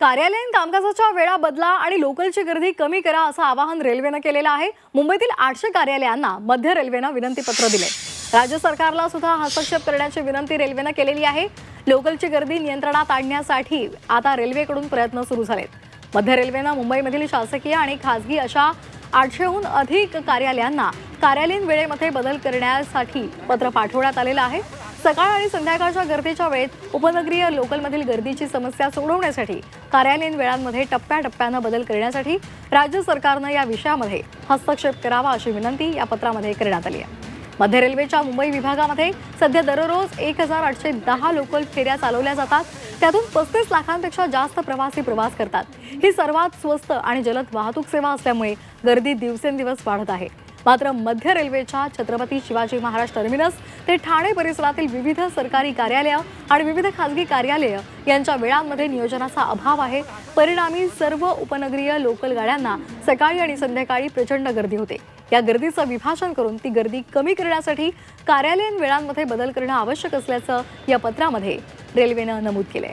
कार्यालयीन कामकाजाच्या वेळा बदला आणि लोकलची गर्दी कमी करा असं आवाहन रेल्वेनं केलेलं आहे. मुंबईतील आठशे कार्यालयांना मध्य रेल्वेनं विनंतीपत्र दिले. राज्य सरकारला सुद्धा हस्तक्षेप करण्याची विनंती रेल्वेनं केलेली आहे. लोकलची गर्दी नियंत्रणात आणण्यासाठी आता रेल्वेकडून प्रयत्न सुरू झालेत. मध्य रेल्वेनं मुंबईमधील शासकीय आणि खासगी अशा आठशेहून अधिक कार्यालयांना कार्यालयीन वेळेमध्ये बदल करण्यासाठी पत्र पाठवण्यात आलेलं आहे. सकाळ आणि संध्याकाळच्या गर्दीच्या वेळेत उपनगरीय लोकलमधील गर्दीची समस्या सोडवण्यासाठी कार्यालयीन वेळांमध्ये टप्प्याटप्प्यानं बदल करण्यासाठी राज्य सरकारनं या विषयामध्ये हस्तक्षेप करावा अशी विनंती या पत्रामध्ये करण्यात आली आहे. मध्य रेल्वेच्या मुंबई विभागामध्ये सध्या दररोज एक हजार आठशे दहा लोकल फेऱ्या चालवल्या जातात. त्यातून पस्तीस लाखांपेक्षा जास्त प्रवासी प्रवास करतात. ही सर्वात स्वस्त आणि जलद वाहतूक सेवा असल्यामुळे गर्दी दिवसेंदिवस वाढत आहे. मात्र मध्य रेल्वेच्या छत्रपती शिवाजी महाराज टर्मिनस ते ठाणे परिसरातील विविध सरकारी कार्यालय आणि विविध खासगी कार्यालय यांच्या वेळांमध्ये नियोजनाचा अभाव आहे. परिणामी सर्व उपनगरीय लोकल गाड्यांना सकाळी आणि संध्याकाळी प्रचंड गर्दी होते. या गर्दीचं विभाजन करून ती गर्दी कमी करण्यासाठी कार्यालयीन वेळांमध्ये बदल करणं आवश्यक असल्याचं या पत्रामध्ये रेल्वेनं नमूद केलंय.